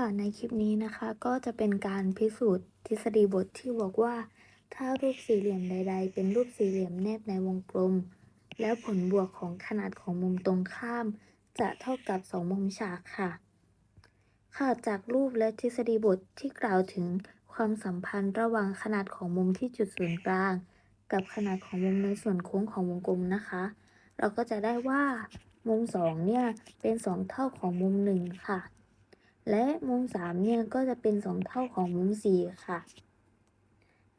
ค่ะในคลิปนี้นะคะก็จะเป็นการพิสูจน์ทฤษฎีบทที่บอกว่า ถ้ารูปสี่เหลี่ยมใด ๆ เป็นรูปสี่เหลี่ยมแนบในวงกลม แล้วผลบวกของขนาดของมุมตรงข้าม จะเท่ากับสองมุมฉากค่ะ ค่ะจากรูปและทฤษฎีบทที่กล่าวถึงความสัมพันธ์ระหว่างขนาดของมุมที่จุดศูนย์กลาง กับขนาดของมุมในส่วนโค้งของวงกลมนะคะ เราก็จะได้ว่า มุมสองเนี่ยเป็นสองเท่าของมุมหนึ่งค่ะ และมุมสามเนี่ยก็จะเป็นสองเท่าของมุมสี่ค่ะ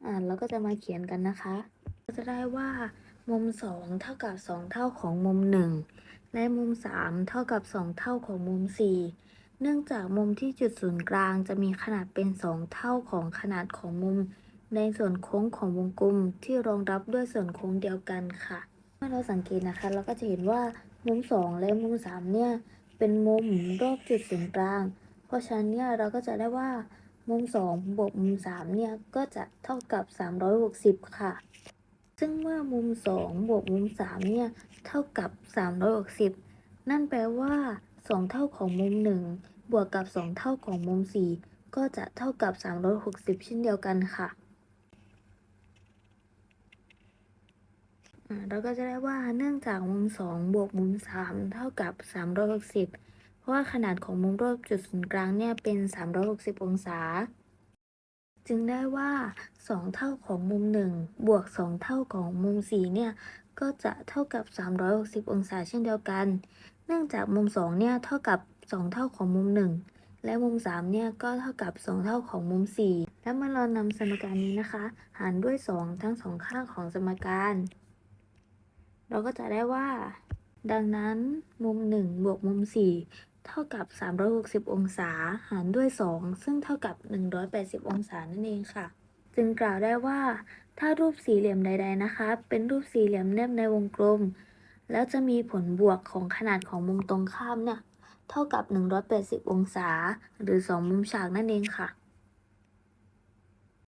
อ่าเราก็จะมาเขียนกันนะคะ ก็จะได้ว่ามุมสองเท่ากับสองเท่าของมุมหนึ่งและมุมสามเท่ากับสองเท่าของมุมสี่เนื่องจากมุมที่จุดศูนย์กลางจะมีขนาดเป็นสองเท่าของขนาดของมุม ในส่วนโค้งของวงกลมที่รองรับด้วยส่วนโค้งเดียวกันค่ะเมื่อเราสังเกตนะคะ เราก็จะเห็นว่ามุมสองและมุมสามเนี่ยเป็นมุมรอบจุดศูนย์กลาง เพราะฉะนั้นเนี่ยเราก็จะได้ว่ามุม2บวกมุม3เนี่ยก็จะเท่ากับ 360 ค่ะ ซึ่งเมื่อมุม2บวกมุม3เนี่ยเท่ากับ 360 นั่นแปลว่า 2 เท่าของมุม 1 บวกกับ 2 เท่าของมุม 4 ก็จะเท่ากับ 360 เช่นเดียวกันค่ะเราก็จะได้ว่าเนื่องจากมุม 2 บวกมุม 3 เท่ากับ 360 ราะว่าขนาดของมุมรอบจุดศูนย์กลางเนี่ยเป็น 360 องศา จึงได้ว่า 2 เท่าของมุม 1 บวก 2 เท่าของมุม4เนี่ยก็จะเท่ากับ 360 องศาเช่นเดียวกัน เนื่องจากมุม 2 เนี่ยเท่ากับ 2 เท่าของมุม 1 และมุม 3 เนี่ยก็เท่ากับ 2 เท่าของมุม 4 แล้วเมื่อเรานำสมการนี้นะคะ หารด้วย 2 ทั้งสองข้างของสมการ เราก็จะได้ว่า ดังนั้นมุม 1 บวกมุม 4 เท่ากับ 360 องศาหารด้วย 2 ซึ่งเท่ากับ 180 องศานั่นเองค่ะ จึงกล่าวได้ว่า ถ้ารูปสี่เหลี่ยมใด ๆนะคะ เป็นรูปสี่เหลี่ยมแนบในวงกลม แล้วจะมีผลบวกของขนาดของมุมตรงข้ามเนี่ย เท่ากับ 180 องศา หรือ 2 มุมฉากนั่นเองค่ะ